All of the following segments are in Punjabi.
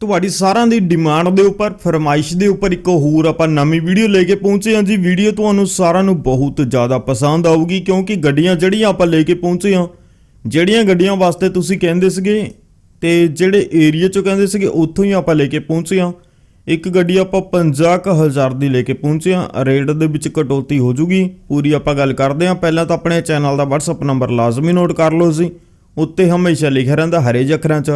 ਤੁਹਾਡੀ ਸਾਰਿਆਂ ਦੀ ਡਿਮਾਂਡ ਦੇ ਉੱਪਰ, ਫਰਮਾਇਸ਼ ਦੇ ਉੱਪਰ ਇੱਕ ਹੋਰ ਆਪਾਂ ਨਵੀਂ ਵੀਡੀਓ ਲੈ ਕੇ ਪਹੁੰਚੇ ਹਾਂ ਜੀ। ਵੀਡੀਓ ਤੁਹਾਨੂੰ ਸਾਰਿਆਂ ਨੂੰ ਬਹੁਤ ਜ਼ਿਆਦਾ ਪਸੰਦ ਆਊਗੀ ਕਿਉਂਕਿ ਗੱਡੀਆਂ ਜਿਹੜੀਆਂ ਆਪਾਂ ਲੈ ਕੇ ਪਹੁੰਚੇ ਹਾਂ, ਜਿਹੜੀਆਂ ਗੱਡੀਆਂ ਵਾਸਤੇ ਤੁਸੀਂ ਕਹਿੰਦੇ ਸੀਗੇ ਤੇ ਜਿਹੜੇ ਏਰੀਆ ਚੋਂ ਕਹਿੰਦੇ ਸੀਗੇ, ਉੱਥੋਂ ਹੀ ਆਪਾਂ ਲੈ ਕੇ ਪਹੁੰਚੇ ਹਾਂ। ਇੱਕ ਗੱਡੀ ਆਪਾਂ 50000 ਦੀ ਲੈ ਕੇ ਪਹੁੰਚੇ ਹਾਂ। ਰੇਟ ਦੇ ਵਿੱਚ ਕਟੌਤੀ ਹੋ ਜੂਗੀ। ਪੂਰੀ ਆਪਾਂ ਗੱਲ ਕਰਦੇ ਹਾਂ। ਪਹਿਲਾਂ ਤਾਂ ਆਪਣੇ ਚੈਨਲ ਦਾ WhatsApp ਨੰਬਰ ਲਾਜ਼ਮੀ ਨੋਟ ਕਰ ਲਓ ਜੀ। ਉੱਤੇ ਹਮੇਸ਼ਾ ਲਿਖਿਆ ਰਹਿੰਦਾ ਹਰੇ ਜਿਹੇ ਅੱਖਰਾਂ 'ਚ।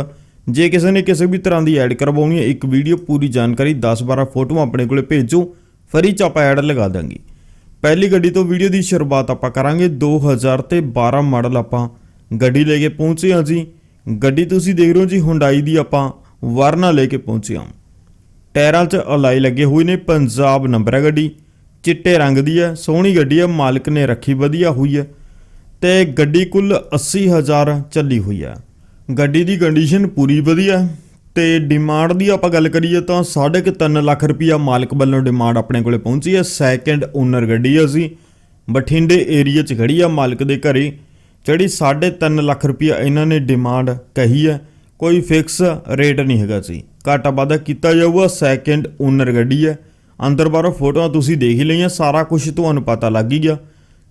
ਜੇ ਕਿਸੇ ਨੇ ਕਿਸੇ ਵੀ ਤਰ੍ਹਾਂ ਦੀ ਐਡ ਕਰਵਾਉਣੀ ਹੈ, ਇੱਕ ਵੀਡੀਓ ਪੂਰੀ ਜਾਣਕਾਰੀ 10-12 ਫੋਟੋਆਂ ਆਪਣੇ ਕੋਲੇ ਭੇਜੋ, ਫਰੀ ਚ ਆਪਾਂ ਐਡ ਲਗਾ ਦਾਂਗੇ। ਪਹਿਲੀ ਗੱਡੀ ਤੋਂ ਵੀਡੀਓ ਦੀ ਸ਼ੁਰੂਆਤ ਆਪਾਂ ਕਰਾਂਗੇ 2000 ਤੇ 12 ਮਾਡਲ ਆਪਾਂ ਗੱਡੀ ਲੈ ਕੇ ਪਹੁੰਚੇ ਹਾਂ ਜੀ। ਗੱਡੀ ਤੁਸੀਂ ਦੇਖ ਰਹੇ ਹੋ ਜੀ ਹੁੰਡਾਈ ਦੀ ਆਪਾਂ ਵਰਨਾ ਲੈ ਕੇ ਪਹੁੰਚੇ ਹਾਂ। ਟਾਇਰਾਂ 'ਚ ਅਲਾਈ ਲੱਗੇ ਹੋਏ ਨੇ, ਪੰਜਾਬ ਨੰਬਰ ਹੈ ਗੱਡੀ। ਚਿੱਟੇ ਰੰਗ ਦੀ ਹੈ, ਸੋਹਣੀ ਗੱਡੀ ਹੈ, ਮਾਲਕ ਨੇ ਰੱਖੀ, ਵਧੀਆ ਹੋਈ ਹੈ। ਤੇ ਗੱਡੀ ਕੁੱਲ 80000 ਚੱਲੀ ਹੋਈ ਹੈ। ਗੱਡੀ ਦੀ ਕੰਡੀਸ਼ਨ ਪੂਰੀ ਵਧੀਆ ਹੈ ਤੇ ਡਿਮਾਂਡ ਦੀ ਆਪਾਂ ਗੱਲ ਕਰੀਏ ਤਾਂ 3.5 ਲੱਖ ਰੁਪਇਆ ਮਾਲਕ ਵੱਲੋਂ ਡਿਮਾਂਡ ਆਪਣੇ ਕੋਲੇ ਪਹੁੰਚੀ ਹੈ। ਸੈਕੰਡ ਓਨਰ ਗੱਡੀ ਹੈ ਅਸੀਂ। ਬਠਿੰਡੇ ਏਰੀਆ 'ਚ ਖੜੀ ਆ ਮਾਲਕ ਦੇ ਘਰੇ। ਜਿਹੜੀ 3.5 ਲੱਖ ਰੁਪਇਆ ਇਹਨਾਂ ਨੇ ਡਿਮਾਂਡ ਕਹੀ ਹੈ, ਕੋਈ ਫਿਕਸ ਰੇਟ ਨਹੀਂ ਹੈਗਾ ਸੀ ਘਾਟਾ ਵਾਧਾ ਕੀਤਾ ਜਾਊਗਾ ਸੈਕੰਡ ਓਨਰ ਗੱਡੀ ਹੈ। ਅੰਦਰ ਬਾਹਰੋਂ ਫੋਟੋਆਂ ਤੁਸੀਂ ਦੇਖ ਹੀ ਲਈਆਂ, ਸਾਰਾ ਕੁਝ ਤੁਹਾਨੂੰ ਪਤਾ ਲੱਗ ਹੀ ਗਿਆ।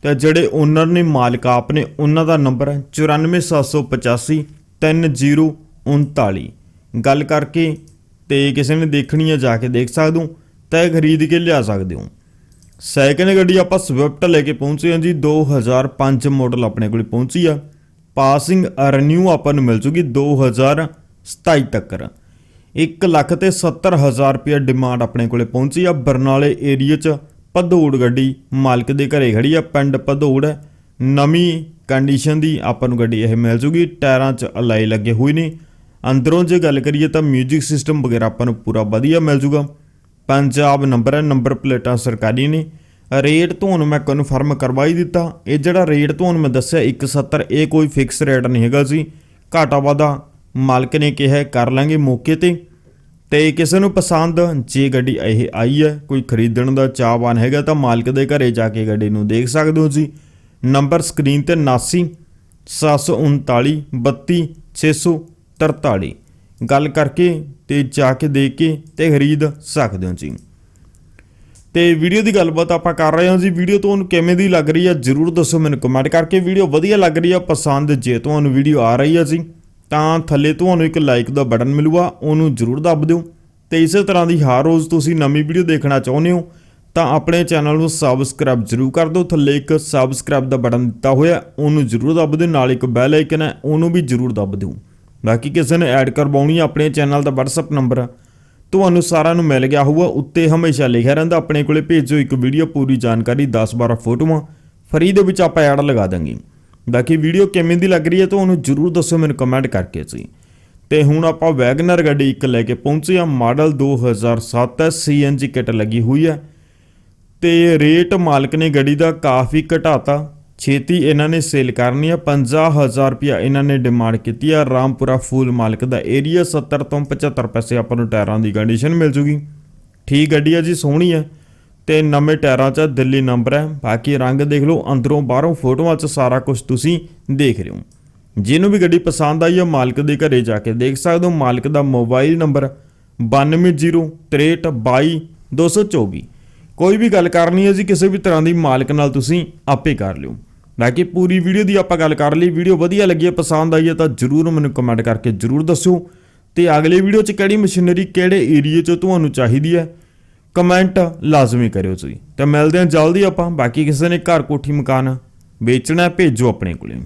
ਤੇ ਜਿਹੜੇ ਓਨਰ ਨੇ ਮਾਲਕ ਆਪ ਨੇ, ਉਹਨਾਂ ਦਾ ਨੰਬਰ ਹੈ 94785 3039 ਗੱਲ ਕਰਕੇ ਤੇ ਕਿਸੇ ਨੇ ਦੇਖਣੀ ਆ, ਜਾ ਕੇ ਦੇਖ ਸਕਦੇ ਹੋ ਤੇ ਖਰੀਦ ਕੇ ਲਿਆ ਸਕਦੇ ਹੋ। ਸੈਕਿੰਡ ਗੱਡੀ ਆਪਾਂ ਸਵਿਫਟ ਲੈ ਕੇ ਪਹੁੰਚੇ ਹਾਂ ਜੀ। 2005 ਮਾਡਲ ਆਪਣੇ ਕੋਲ ਪਹੁੰਚੀ ਆ। ਪਾਸਿੰਗ ਰੀਨਿਊ ਆਪਾਂ ਨੂੰ ਮਿਲ ਜੂਗੀ 2027 ਤੱਕ। 1 ਲੱਖ ਤੇ 70000 ਰੁਪਏ ਡਿਮਾਂਡ ਆਪਣੇ ਕੋਲੇ ਪਹੁੰਚੀ ਆ। ਬਰਨਾਲੇ ਏਰੀਆ 'ਚ ਭਦੌੜ ਗੱਡੀ ਮਾਲਕ ਦੇ ਘਰੇ ਖੜੀ ਆ। ਪਿੰਡ ਭਦੌੜ ਹੈ ਨਵੀਂ ਕੰਡੀਸ਼ਨ ਦੀ ਆਪਾਂ ਨੂੰ ਗੱਡੀ ਇਹ ਮਿਲ ਜੂਗੀ। ਟਾਇਰਾਂ 'ਚ ਅਲਾਈ ਲੱਗੇ ਹੋਏ ਨੇ। ਅੰਦਰੋਂ ਜੇ ਗੱਲ ਕਰੀਏ ਤਾਂ 뮤직 ਸਿਸਟਮ ਵਗੈਰਾ ਆਪਾਂ ਨੂੰ ਪੂਰਾ ਵਧੀਆ ਮਿਲ ਜੂਗਾ। ਪੰਜਾਬ ਨੰਬਰ ਹੈ ਨੰਬਰ ਪਲੇਟਾਂ ਸਰਕਾਰੀ ਨੇ। ਰੇਟ ਤੁਹਾਨੂੰ ਮੈਂ ਕਨਫਰਮ ਕਰਵਾ ਹੀ ਦਿੱਤਾ। ਇਹ ਜਿਹੜਾ ਰੇਟ ਤੁਹਾਨੂੰ ਮੈਂ ਦੱਸਿਆ 170 ਇਹ ਕੋਈ ਫਿਕਸ ਰੇਟ ਨਹੀਂ ਹੈਗਾ ਸੀ ਘਾਟਾ ਵਾਧਾ ਮਾਲਕ ਨੇ ਕਿਹਾ ਕਰ ਲਾਂਗੇ ਮੌਕੇ ਤੇ। ਤੇ ਕਿਸੇ ਨੂੰ ਪਸੰਦ, ਜੇ ਗੱਡੀ ਇਹ ਆਈ ਹੈ, ਕੋਈ ਖਰੀਦਣ ਦਾ ਚਾਹਵਾਨ ਹੈਗਾ ਤਾਂ ਮਾਲਕ ਦੇ ਘਰੇ ਜਾ ਕੇ ਗੱਡੀ ਨੂੰ ਦੇਖ ਸਕਦੇ ਹੋ ਜੀ। ਨੰਬਰ ਸਕਰੀਨ ਤੇ 79 739 32 643 ਗੱਲ ਕਰਕੇ ਤੇ ਜਾ ਕੇ ਦੇਖ ਕੇ ਤੇ ਖਰੀਦ ਸਕਦੇ ਹੋ ਜੀ। ਤੇ ਵੀਡੀਓ ਦੀ ਗੱਲਬਾਤ ਆਪਾਂ ਕਰ ਰਹੇ ਹਾਂ ਜੀ। ਵੀਡੀਓ ਤੁਹਾਨੂੰ ਕਿਵੇਂ ਦੀ ਲੱਗ ਰਹੀ ਹੈ ਜਰੂਰ ਦੱਸੋ ਮੈਨੂੰ ਕਮੈਂਟ ਕਰਕੇ। ਵੀਡੀਓ ਵਧੀਆ ਲੱਗ ਰਹੀ ਹੈ ਪਸੰਦ ਜੇ ਤੁਹਾਨੂੰ ਵੀਡੀਓ ਆ ਰਹੀ ਹੈ ਜੀ, ਤਾਂ ਥੱਲੇ ਤੁਹਾਨੂੰ ਇੱਕ ਲਾਈਕ ਦਾ ਬਟਨ ਮਿਲੂਗਾ, ਉਹਨੂੰ ਜਰੂਰ ਦੱਬ ਦਿਓ। ਤੇ ਇਸੇ ਤਰ੍ਹਾਂ ਦੀ ਹਰ ਰੋਜ਼ ਤੁਸੀਂ ਨਵੀਂ ਵੀਡੀਓ ਦੇਖਣਾ ਚਾਹੁੰਦੇ ਹੋ ਤਾਂ ਆਪਣੇ ਚੈਨਲ ਨੂੰ ਸਬਸਕ੍ਰਾਈਬ ਜਰੂਰ ਕਰ ਦਿਓ। ਥੱਲੇ ਇੱਕ ਸਬਸਕ੍ਰਾਈਬ ਦਾ ਬਟਨ ਦਿੱਤਾ ਹੋਇਆ ਉਹਨੂੰ ਜਰੂਰ ਦੱਬ ਦਿਓ। ਨਾਲ ਇੱਕ ਬੈਲ ਆਈਕਨ ਹੈ, ਉਹਨੂੰ ਵੀ ਜਰੂਰ ਦੱਬ ਦਿਓ। ਬਾਕੀ ਕਿਸੇ ਨੇ ਐਡ ਕਰਵਾਉਣੀ ਆਪਣੇ ਚੈਨਲ ਦਾ WhatsApp ਨੰਬਰ ਤੁਹਾਨੂੰ ਸਾਰਿਆਂ ਨੂੰ ਮਿਲ ਗਿਆ ਹੋਊਗਾ। ਉੱਤੇ ਹਮੇਸ਼ਾ ਲਿਖਿਆ ਰਹਿੰਦਾ, ਆਪਣੇ ਕੋਲੇ ਭੇਜੋ ਇੱਕ ਵੀਡੀਓ ਪੂਰੀ ਜਾਣਕਾਰੀ 10-12 ਫੋਟੋਆਂ। ਫਰੀ ਦੇ ਵਿੱਚ ਆਪਾਂ ਐਡ ਲਗਾ ਦਾਂਗੇ। ਬਾਕੀ ਵੀਡੀਓ ਕਿਵੇਂ ਦੀ ਲੱਗ ਰਹੀ ਹੈ ਤੁਹਾਨੂੰ ਜਰੂਰ ਦੱਸੋ ਮੈਨੂੰ ਕਮੈਂਟ ਕਰਕੇ ਜੀ ਤੇ ਹੁਣ ਆਪਾਂ ਵੈਗਨਰ ਗੱਡੀ ਇੱਕ ਲੈ ਕੇ ਪਹੁੰਚੇ ਆ ਮਾਡਲ 2007 ਹੈ ਸੀਐਨਜੀ ਕਿਟ ਲੱਗੀ ਹੋਈ ਹੈ। ਤੇ ਰੇਟ ਮਾਲਕ ਨੇ ਗੱਡੀ ਦਾ ਕਾਫੀ ਘਟਾਤਾ। ਛੇਤੀ ਇਹਨਾਂ ਨੇ ਸੇਲ ਕਰਨੀ ਆ। 50000 ਰੁਪਇਆ ਇਹਨਾਂ ਨੇ ਡਿਮਾਂਡ ਕੀਤੀ ਆ। ਰਾਮਪੁਰਾ ਫੂਲ ਮਾਲਕ ਦਾ ਏਰੀਆ 70 ਤੋਂ 75 ਪੈਸੇ ਆਪਾਂ ਨੂੰ ਟਾਇਰਾਂ ਦੀ ਕੰਡੀਸ਼ਨ ਮਿਲ ਜੂਗੀ। ਠੀਕ ਗੱਡੀ ਆ ਜੀ, ਸੋਹਣੀ ਹੈ ਤੇ ਨਵੇਂ ਟਾਇਰਾਂ 'ਚ ਦਿੱਲੀ ਨੰਬਰ ਹੈ। ਬਾਕੀ ਰੰਗ ਦੇਖ ਲਓ, ਅੰਦਰੋਂ ਬਾਹਰੋਂ ਫੋਟੋਆਂ 'ਚ ਸਾਰਾ ਕੁਝ ਤੁਸੀਂ ਦੇਖ ਰਹੇ ਹੋ। ਜਿਹਨੂੰ ਵੀ ਗੱਡੀ ਪਸੰਦ ਆਈ ਹੈ ਮਾਲਕ ਦੇ ਘਰੇ ਜਾ ਕੇ ਦੇਖ ਸਕਦੇ ਹੋ। ਮਾਲਕ ਦਾ ਮੋਬਾਈਲ ਨੰਬਰ 9203322224 ਕੋਈ ਵੀ ਗੱਲ ਕਰਨੀ ਹੈ ਜੀ, ਕਿਸੇ ਵੀ ਤਰ੍ਹਾਂ ਦੀ ਮਾਲਕ ਨਾਲ ਤੁਸੀਂ ਆਪੇ ਕਰ ਲਿਓ। ਬਾਕੀ ਪੂਰੀ ਵੀਡੀਓ ਦੀ ਆਪਾਂ ਗੱਲ ਕਰ ਲਈ, ਵੀਡੀਓ ਵਧੀਆ ਲੱਗੀ ਹੈ, ਪਸੰਦ ਆਈ ਹੈ, ਤਾਂ ਜਰੂਰ ਮੈਨੂੰ ਕਮੈਂਟ ਕਰਕੇ ਜਰੂਰ ਦੱਸਿਓ। ਤੇ ਅਗਲੇ ਵੀਡੀਓ 'ਚ ਕਿਹੜੀ ਮਸ਼ੀਨਰੀ ਕਿਹੜੇ ਏਰੀਏ 'ਚ ਤੁਹਾਨੂੰ ਚਾਹੀਦੀ ਹੈ ਕਮੈਂਟ ਲਾਜ਼ਮੀ ਕਰਿਓ ਤੁਸੀਂ। ਤਾਂ ਮਿਲਦੇ ਹਾਂ ਜਲਦੀ ਆਪਾਂ, ਬਾਕੀ ਕਿਸੇ ਨੇ ਘਰ ਕੋਠੀ ਮਕਾਨ ਵੇਚਣਾ ਭੇਜੋ ਆਪਣੇ ਕੋਲੇ।